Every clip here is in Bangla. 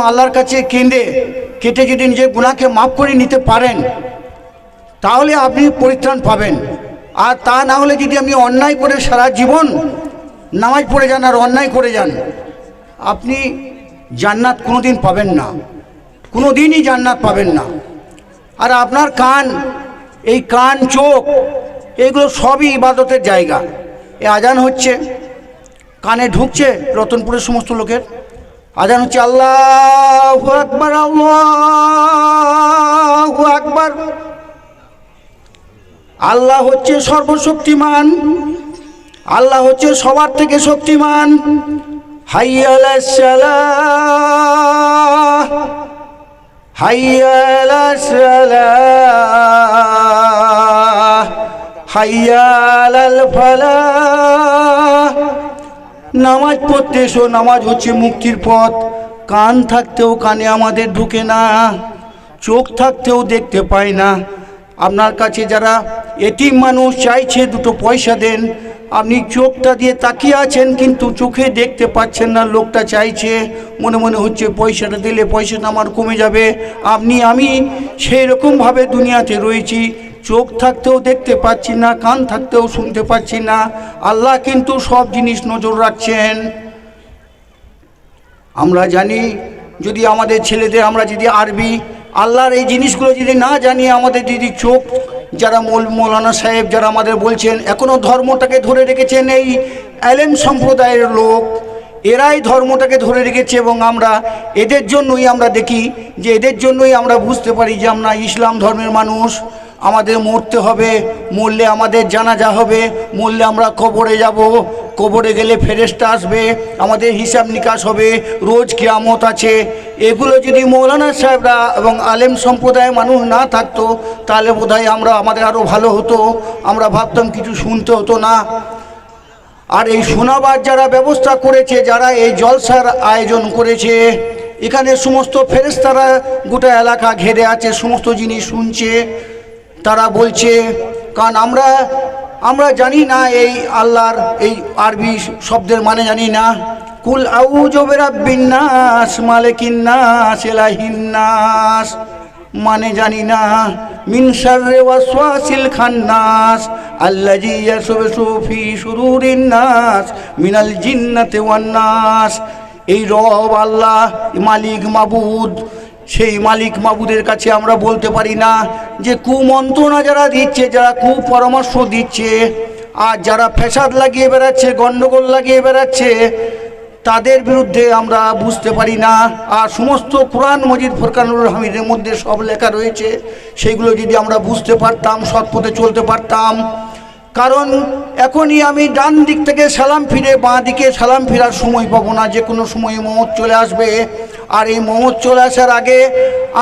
আল্লাহর কাছে কেঁদে, কেটে যদি নিজের গুণাকে মাফ করে নিতে পারেন, তাহলে আপনি পরিত্রাণ পাবেন। আর তা না হলে যদি আপনি অন্যায় করে সারা জীবন নামাজ পড়ে যান আর অন্যায় করে যান, আপনি জান্নাত কোনো দিন পাবেন না। কোনো দিনই জান্নাত পাবেন না। আর আপনার কান, এই কান, চোখ, এগুলো সবই ইবাদতের জায়গা। এ আজান হচ্ছে, কানে ঢুকছে, রতনপুরের সমস্ত লোকের। আজান হচ্ছে আল্লাহ আকবার, আল্লাহ আকবর। আল্লাহ হচ্ছে সর্বশক্তিমান, আল্লাহ হচ্ছে সবার থেকে শক্তিমান। হাইয়াল হাইয়াল হাইয়াল নামাজ পড়তে এসো, নামাজ হচ্ছে মুক্তির পথ। কান থাকতেও কানে আমাদের ঢুকে না, চোখ থাকতেও দেখতে পায় না। আপনার কাছে যারা এটি মানুষ চাইছে দুটো পয়সা দেন, আপনি চোখটা দিয়ে তাকিয়ে আছেন কিন্তু চোখে দেখতে পাচ্ছেন না, লোকটা চাইছে, মনে মনে হচ্ছে পয়সাটা দিলে পয়সাটা আমার কমে যাবে। আপনি, আমি সেই রকমভাবে দুনিয়াতে রয়েছি চোখ থাকতেও দেখতে পাচ্ছি না, কান থাকতেও শুনতে পাচ্ছি না। আল্লাহ কিন্তু সব জিনিস নজর রাখছেন। আমরা জানি, যদি আমাদের ছেলেদের আমরা যদি আরবি, আল্লাহর এই জিনিসগুলো যদি না জানি, আমাদের যদি চোখ, যারা মৌল, মৌলানা সাহেব যারা আমাদের বলছেন এখনও ধর্মটাকে ধরে রেখেছেন এই অ্যালেম সম্প্রদায়ের লোক, এরাই ধর্মটাকে ধরে রেখেছে এবং আমরা এদের জন্যই আমরা দেখি যে এদের জন্যই আমরা বুঝতে পারি যে আমরা ইসলাম ধর্মের মানুষ। আমাদের মরতে হবে, মরলে আমাদের জানাজা হবে, মরলে আমরা কবরে যাব। কবরে গেলে ফেরেস্তা আসবে, আমাদের হিসাব নিকাশ হবে, রোজ কিয়ামত আছে। এগুলো যদি মৌলানা সাহেবরা এবং আলেম সম্প্রদায়ের মানুষ না থাকতো, তাহলে বোধহয় আমরা আমাদের আরও ভালো হতো। আমরা ভাবতাম কিছু শুনতে হতো না। আর এই শোনাবার যারা ব্যবস্থা করেছে, যারা এই জলসার আয়োজন করেছে, এখানে সমস্ত ফেরেস্তারা গোটা এলাকা ঘেরে আছে, সমস্ত জিনিস শুনছে। তারা বলছে, কারণ আমরা আমরা জানি না এই আল্লাহর, এই আরবি শব্দের মানে জানি না। কুল আউজবেরাবিন্নাস মালিকিন্নাস এলাহিন্নাস মানে জানি না। মিন শাররে ওয়াসওয়াসিল খান্নাস আল্লাজি ইয়াসুবসু ফি শুরুরিন নাস, মিনাল জিন্নাতি ওয়ান নাস। এই রব আল্লাহ, মালিক মাবুদ সেই মালিক মাবুদের কাছে আমরা বলতে পারি না যে কুমন্ত্রণা যারা দিচ্ছে, যারা কুপরামর্শ দিচ্ছে, আর যারা ফ্যাসাদ লাগিয়ে বেড়াচ্ছে, গণ্ডগোল লাগিয়ে বেড়াচ্ছে, তাদের বিরুদ্ধে আমরা বুঝতে পারি না। আর সমস্ত কোরআন মজিদ ফরকানুর হামিদের মধ্যে সব লেখা রয়েছে সেইগুলো যদি আমরা বুঝতে পারতাম সৎ পথে চলতে পারতাম। কারণ এখনই আমি ডান দিক থেকে সালাম ফিরে, বাঁ দিকে সালাম ফেরার সময় পাবো না যে কোনো সময় মহৎ চলে আসবে। আর এই মহৎ চলে আসার আগে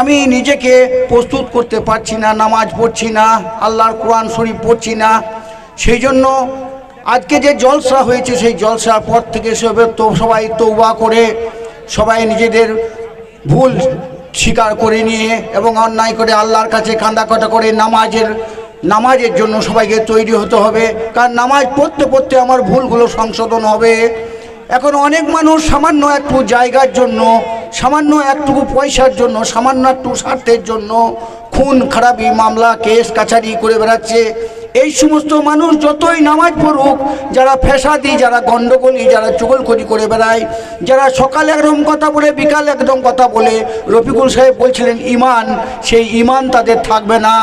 আমি নিজেকে প্রস্তুত করতে পারছি না, নামাজ পড়ছি না, আল্লাহর কোরআন শরীফ পড়ছি না। সেই জন্য আজকে যে জলসা হয়েছে, সেই জলসার পর থেকে সবে তো সবাই তৌবা করে, সবাই নিজেদের ভুল স্বীকার করে নিয়ে এবং অন্যায় করে আল্লাহর কাছে কান্দা করে নামাজের নামাজের জন্য সবাইকে তৈরি হতে হবে। কারণ নামাজ পড়তে পড়তে আমার ভুলগুলো সংশোধন হবে। এখন অনেক মানুষ সামান্য একটু জায়গার জন্য সামান্য একটুকু পয়সার জন্য, সামান্য একটু স্বার্থের জন্য খুন, খারাপি, মামলা, কেস, কাছারি করে বেড়াচ্ছে। এই সমস্ত মানুষ যতই নামাজ পড়ুক, যারা ফেসাদি যারা গণ্ডগোলি, যারা চুগলখড়ি করে বেড়ায়, যারা সকালে একদম কথা বলে, বিকালে একদম কথা বলে, রফিকুল সাহেব বলছিলেন, ইমান, সেই ইমান তাদের থাকবে না।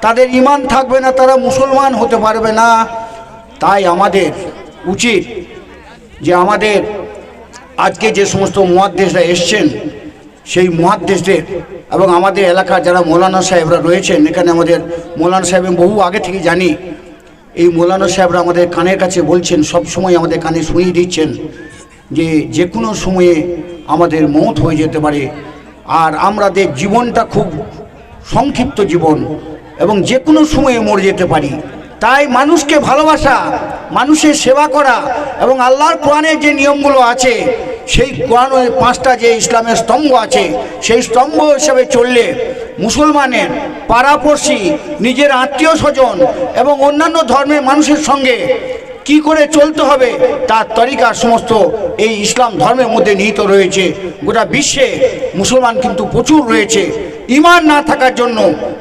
তাদের ইমান থাকবে না, তারা মুসলমান হতে পারবে না। তাই আমাদের উচিত যে আমাদের আজকে যে সমস্ত মহাদেশরা এসছেন, সেই মহাদেশদের এবং আমাদের এলাকার যারা মৌলানা সাহেবরা রয়েছেন, এখানে আমাদের মৌলানা সাহেব বহু আগে থেকে জানি, এই মৌলানা সাহেবরা আমাদের কানের কাছে বলছেন, সব সময় আমাদের কানে শুনিয়ে দিচ্ছেন যে যে কোনো সময়ে আমাদের মত হয়ে যেতে পারে। আর আমাদের জীবনটা খুব সংক্ষিপ্ত জীবন এবং যে কোনো সময়ে মরে যেতে পারি। তাই মানুষকে ভালোবাসা, মানুষের সেবা করা এবং আল্লাহর কোরআনের যে নিয়মগুলো আছে সেই কোরআনের পাঁচটা যে ইসলামের স্তম্ভ আছে, সেই স্তম্ভ হিসেবে চললে মুসলমানের পাড়াপড়শি, নিজের আত্মীয় স্বজন এবং অন্যান্য ধর্মের মানুষের সঙ্গে কি করে চলতে হবে, তার তরিকা সমস্ত এই ইসলাম ধর্মের মধ্যে নিহিত রয়েছে। গোটা বিশ্বে মুসলমান কিন্তু প্রচুর রয়েছে। ইমান না থাকার জন্য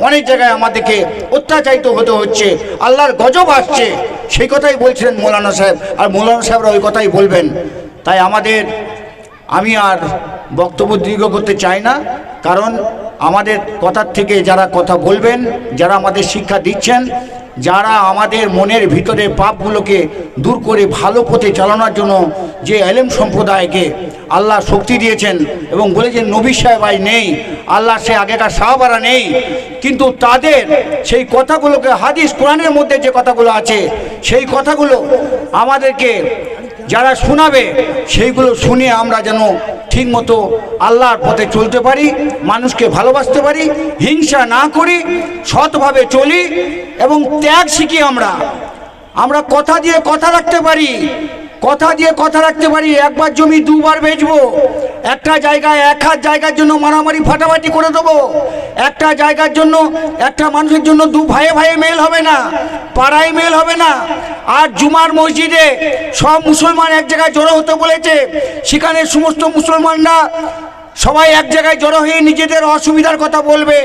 অনেক জায়গায় আমাদেরকে অত্যাচারিত হতে হচ্ছে, আল্লাহর গজব আসছে। সেই কথাই বলছিলেন মৌলানা সাহেব, আর মৌলানা সাহেবরা ওই কথাই বলবেন। তাই আমাদের আমি আর বক্তব্য দীর্ঘ করতে চাই না, কারণ আমাদের কথার থেকে যারা কথা বলবেন, যারা আমাদের শিক্ষা দিচ্ছেন, যারা আমাদের মনের ভিতরে পাপগুলোকে দূর করে ভালো পথে চালানোর জন্য যে এলেম সম্প্রদায়কে আল্লাহ শক্তি দিয়েছেন এবং বলেছেন, নবী সাহেবাই নেই আল্লাহ সে আগেকার সাহাবারা নেই, কিন্তু তাদের সেই কথাগুলোকে হাদিস কোরআনের মধ্যে যে কথাগুলো আছে, সেই কথাগুলো আমাদেরকে যারা শোনাবে, সেইগুলো শুনে আমরা যেন ঠিকমতো আল্লাহর পথে চলতে পারি, মানুষকে ভালোবাসতে পারি, হিংসা না করি, সৎভাবে চলি এবং ত্যাগ শিখি আমরা। আমরা কথা দিয়ে কথা রাখতে পারি। কথা দিয়ে কথা রাখতে পারি, একবার জমি দুবার বেচবো। একটা জায়গায় এক হাত জায়গার জন্য মারামারি ফাটাফাটি করে দেবো। একটা জায়গার জন্য, একটা মানুষের জন্য দু ভাইয়ে ভাইয়ে মেল হবে না, পাড়ায় মেল হবে না। আর জুমার মসজিদে সব মুসলমান এক জায়গায় জড়ো হতে বলেছে, সেখানে সমস্ত মুসলমানরা সবাই এক জায়গায় জড়ো হয়ে নিজেদের অসুবিধার কথা বলবে,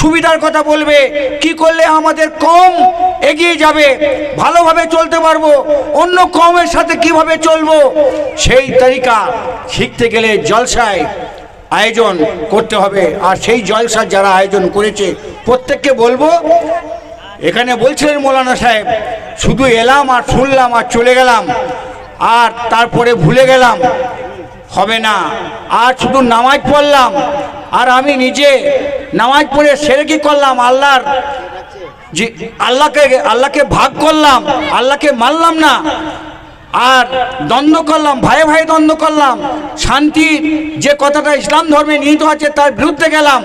সুবিধার কথা বলবে, কি করলে আমাদের কম এগিয়ে যাবে, ভালোভাবে চলতে পারব, অন্য কমের সাথে কীভাবে চলবো, সেই তালিকা শিখতে গেলে জলসায় আয়োজন করতে হবে। আর সেই জলসার যারা আয়োজন করেছে, প্রত্যেককে বলব, এখানে বলছিলেন মৌলানা সাহেব, শুধু এলাম আর শুনলাম আর চলে গেলাম, আর তারপরে ভুলে গেলাম হবে না। আর শুধু নামাজ পড়লাম। আর আমি নিজে নামাজ পড়ে সেরে কি করলাম? আল্লাহর যে আল্লাহকে আল্লাহকে ভাগ করলাম, আল্লাহকে মানলাম না। আর দ্বন্দ্ব করলাম, ভাই ভাই দ্বন্দ্ব করলাম। শান্তির যে কথাটা ইসলাম ধর্মে নিহিত আছে, তার বিরুদ্ধে গেলাম।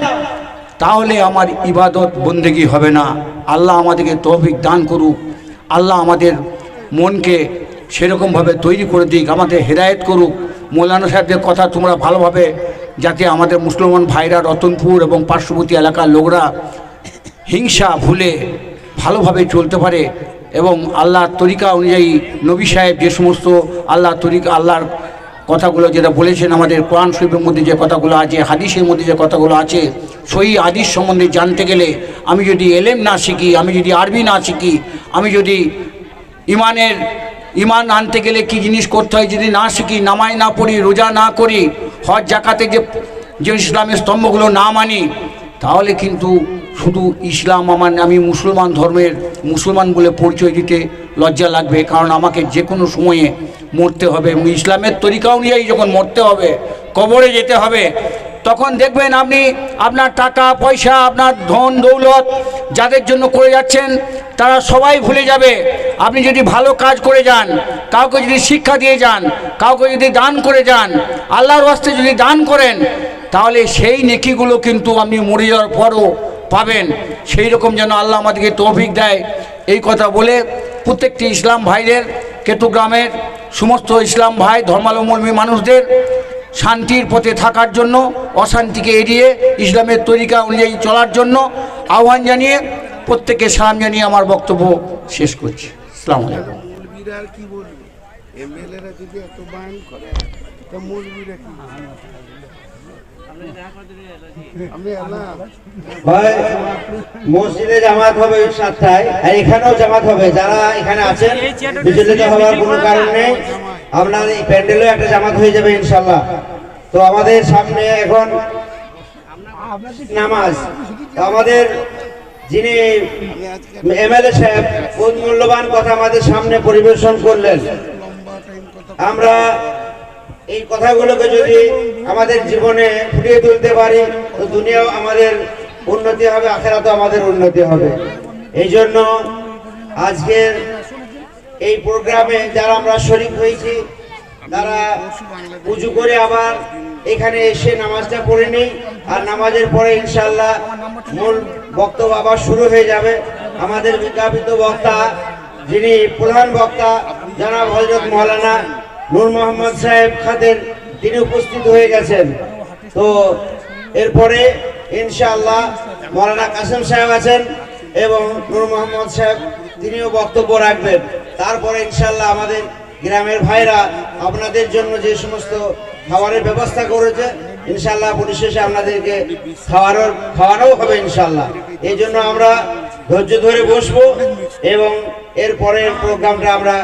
তাহলে আমার ইবাদত বন্দেগি হবে না। আল্লাহ আমাদেরকে তৌফিক দান করুক। আল্লাহ আমাদের মনকে সেরকমভাবে তৈরি করে দিক, আমাদের হেদায়েত করুক। মৌলানা সাহেবদের কথা তোমরা ভালোভাবে যাতে আমাদের মুসলমান ভাইরা রতনপুর এবং পার্শ্ববর্তী এলাকার লোকরা হিংসা ভুলে ভালোভাবে চলতে পারে এবং আল্লাহর তরিকা অনুযায়ী নবী সাহেব যে সমস্ত আল্লাহ তরিকা, আল্লাহর কথাগুলো যেটা বলেছেন আমাদের কোরআন শরীফের মধ্যে যে কথাগুলো আছে, হাদিসের মধ্যে যে কথাগুলো আছে সই হাদিস সম্বন্ধে জানতে গেলে আমি যদি এলেম না শিখি, আমি যদি আরবি না শিখি, আমি যদি ইমানের ইমান আনতে গেলে কি জিনিস করতে হয় যদি না শিখি নামাই না পড়ি, রোজা না করি, হজ, জাকাতে যে যে ইসলামের স্তম্ভগুলো না মানি, তাহলে কিন্তু শুধু ইসলাম আমার আমি মুসলমান ধর্মের মুসলমান বলে পরিচয় দিতে লজ্জা লাগবে, কারণ আমাকে যে কোনো সময়ে মরতে হবে এবং ইসলামের তরিকা অনুযায়ী যখন মরতে হবে, কবরে যেতে হবে, তখন দেখবেন আপনি আপনার টাকা, পয়সা, আপনার ধন, দৌলত যাদের জন্য করে যাচ্ছেন তারা সবাই ভুলে যাবে। আপনি যদি ভালো কাজ করে যান, কাউকে যদি শিক্ষা দিয়ে যান, কাউকে যদি দান করে যান, আল্লাহর ওয়াস্তে যদি দান করেন, তাহলে সেই নেকিগুলো কিন্তু আপনি মরে যাওয়ার পরও পাবেন। সেই রকম যেন আল্লাহ আমাদেরকে তৌফিক দেয়। এই কথা বলে প্রত্যেকটি ইসলাম ভাইদের কেতুগ্রামের সমস্ত ইসলাম ভাই, ধর্মাবলম্বী মানুষদের শান্তির পথে থাকার জন্য, অশান্তিকে এড়িয়ে ইসলামের তরিকা অনুযায়ী চলার জন্য আহ্বান জানিয়ে প্রত্যেককে সালাম জানিয়ে আমার বক্তব্য শেষ করছি। আসসালামু আলাইকুম। কি বলবে? এমএলএরা যদি এত বায়ন করে তা মৌলবীরা কি ভাই মসজিদে জামাত হবে সাতটায় আর এখানেও জামাত হবে। যারা এখানে আছেন বিচলিত হওয়ার কোনো কারণ নেই। আপনার এই প্যান্ডেলেও একটা জামাত হয়ে যাবে ইনশাল্লাহ। তো আমাদের সামনে এখন নামাজ। তো আমাদের যিনি এমএলএ সাহেব কোন মূল্যবান কথা আমাদের সামনে পরিবেশন করলেন। আমরা এই কথাগুলোকে যদি আমাদের জীবনে ফুটিয়ে তুলতে পারি, তো দুনিয়াও আমাদের উন্নতি হবে, আখেরাতেও আমাদের উন্নতি হবে। এই জন্য আজকের এই প্রোগ্রামে যারা আমরা শরিক হয়েছি, তারা উজু করে আবার এখানে এসে নামাজটা পড়ে নিই, আর নামাজের পরে ইনশাল্লাহ মূল বক্তব্য আবার শুরু হয়ে যাবে। আমাদের বিজ্ঞাপিত বক্তা যিনি প্রধান বক্তা, জনাব হজরত মৌলানা নূর মোহাম্মদ সাহেব খাদের, তিনি উপস্থিত হয়ে গেছেন। তো এরপরে ইনশাআল্লাহ মৌলানা কাসেম সাহেব আছেন এবং নূর মোহাম্মদ সাহেব, তিনিও বক্তব্য রাখবেন। তারপরে ইনশাল্লাহ আমাদের গ্রামের ভাইরা আপনাদের জন্য যে সমস্ত খাবারের ব্যবস্থা করেছে ইনশাল্লাহ পরিশেষে আপনাদেরকে খাওয়ানোর খাওয়ানোও হবে ইনশাল্লাহ এই জন্য আমরা ধৈর্য ধরে বসবো এবং এরপরের প্রোগ্রামটা আমরা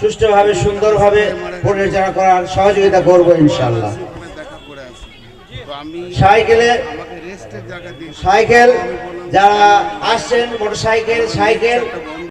সুষ্ঠুভাবে, সুন্দরভাবে পরিচালনা করার সহযোগিতা করব ইনশাল্লাহ সাইকেলে সাইকেল, যারা আসছেন মোটর সাইকেল সাইকেল